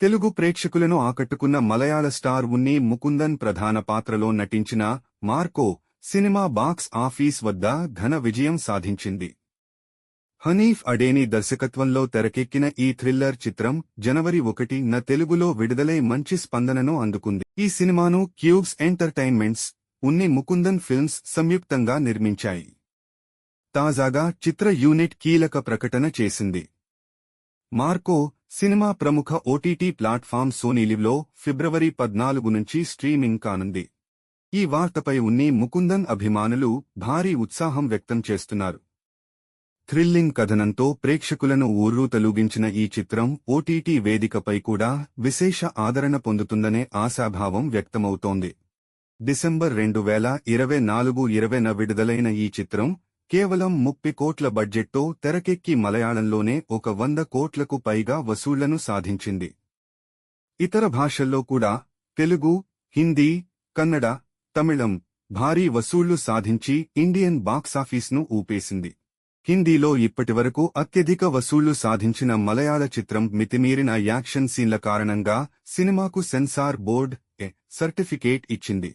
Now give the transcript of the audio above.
తెలుగు ప్రేక్షకులను ఆకట్టుకున్న మలయాళ స్టార్ ఉన్ని ముకుందన్ ప్రధాన పాత్రలో నటించిన మార్కో సినిమా బాక్స్ ఆఫీస్ వద్ద ఘన విజయం సాధించింది. హనీఫ్ అడేని దర్శకత్వంలో తెరకెక్కిన ఈ థ్రిల్లర్ చిత్రం జనవరి ఒకటిన తెలుగులో విడుదలై మంచి స్పందనను అందుకుంది. ఈ సినిమాను Cubes Entertainments Unni Mukundan films సంయుక్తంగా నిర్మించాయి. తాజాగా చిత్ర యూనిట్ కీలక ప్రకటన చేసింది. మార్కో సినిమా ప్రముఖ ఓటీటీ ప్లాట్ఫామ్ సోనీలివ్లో ఫిబ్రవరి పద్నాలుగు నుంచి స్ట్రీమింగ్ కానుంది. ఈ వార్తపై ఉన్ని ముకుందన్ అభిమానులు భారీ ఉత్సాహం వ్యక్తం చేస్తున్నారు. థ్రిల్లింగ్ కథనంతో ప్రేక్షకులను ఊర్రూతలూగించిన ఈ చిత్రం ఓటీటీ వేదికపై కూడా విశేష ఆదరణ పొందుతుందనే ఆశాభావం వ్యక్తమవుతోంది. డిసెంబర్ రెండు వేల ఇరవై నాలుగు ఇరవైన విడుదలైన ఈ చిత్రం కేవలం ముప్పై కోట్ల బడ్జెట్తో తెరకెక్కి మలయాళంలోనే ఒక వంద కోట్లకు పైగా వసూళ్ళను సాధించింది. ఇతర భాషల్లో కూడా తెలుగు హిందీ కన్నడ తమిళం భారీ వసూళ్ళు సాధించి ఇండియన్ బాక్సాఫీస్ను ఊపేసింది. హిందీలో ఇప్పటివరకు అత్యధిక వసూళ్ళు సాధించిన మలయాళ చిత్రం మితిమీరిన యాక్షన్ సీన్ల కారణంగా సినిమాకు సెన్సార్ బోర్డ్ ఎ సర్టిఫికేట్ ఇచ్చింది.